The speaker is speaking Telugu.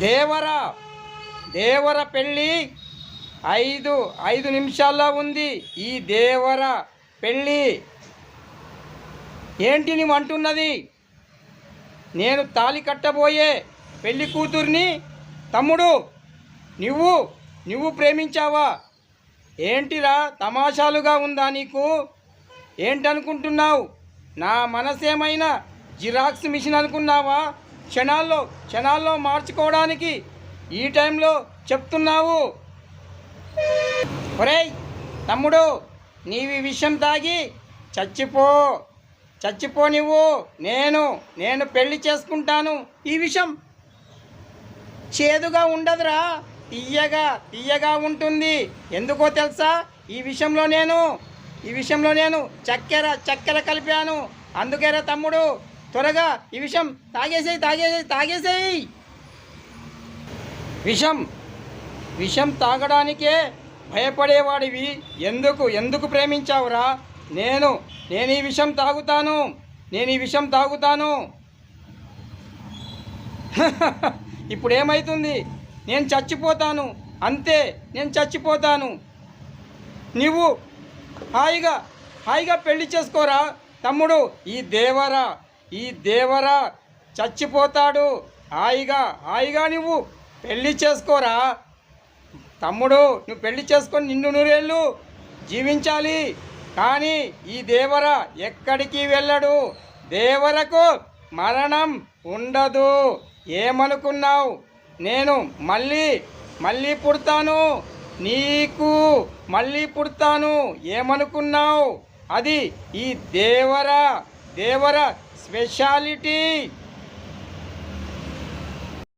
దేవర దేవర పెళ్ళి ఐదు ఐదు నిమిషాల్లో ఉంది. ఈ దేవర పెళ్ళి ఏంటి నువ్వు అంటున్నది? నేను తాలి కట్టబోయే పెళ్ళి కూతుర్ని తమ్ముడు నువ్వు నువ్వు ప్రేమించావా? ఏంటిరా తమాషాలుగా ఉందా నీకు? ఏంటనుకుంటున్నావు? నా మనసేమైనా జిరాక్స్ మిషన్ అనుకున్నావా? క్షణాల్లో క్షణాల్లో మార్చుకోవడానికి ఈ టైంలో చెప్తున్నావు. ఒరేయ్ తమ్ముడు నీవి విషయం తాగి చచ్చిపో. చచ్చిపో నువ్వు నేను నేను పెళ్ళి చేసుకుంటాను. ఈ విషయం చేదుగా ఉండదురా. తీయగా తీయగా ఉంటుంది. ఎందుకో తెలుసా? ఈ విషయంలో నేను ఈ విషయంలో నేను చక్కెర చక్కెర కలిపాను. అందుకేరా తమ్ముడు త్వరగా ఈ విషయం తాగేసేయి తాగేసేయి తాగేసేయి. విషం విషం తాగడానికే భయపడేవాడివి. ఎందుకు ఎందుకు ప్రేమించావురా? నేను నేను ఈ విషం తాగుతాను నేను ఈ విషం తాగుతాను. ఇప్పుడు ఏమవుతుంది నేను చచ్చిపోతాను అంతే నేను చచ్చిపోతాను. నువ్వు హాయిగా హాయిగా పెళ్ళి చేసుకోరా తమ్ముడు? ఈ దేవరా. ఈ దేవరా చచ్చిపోతాడు. హాయిగా హాయిగా నువ్వు పెళ్ళి చేసుకోరా. తమ్ముడు నువ్వు పెళ్ళి చేసుకొని నిన్ను నూరేళ్ళు జీవించాలి. కానీ ఈ దేవర ఎక్కడికి వెళ్ళడు? దేవరకు మరణం ఉండదు. ఏమనుకున్నావు? నేను మళ్ళీ మళ్ళీ పుడతాను. నీకు మళ్ళీ పుడతాను. ఏమనుకున్నావు? అది ఈ దేవర దేవర స్పెషాలిటీ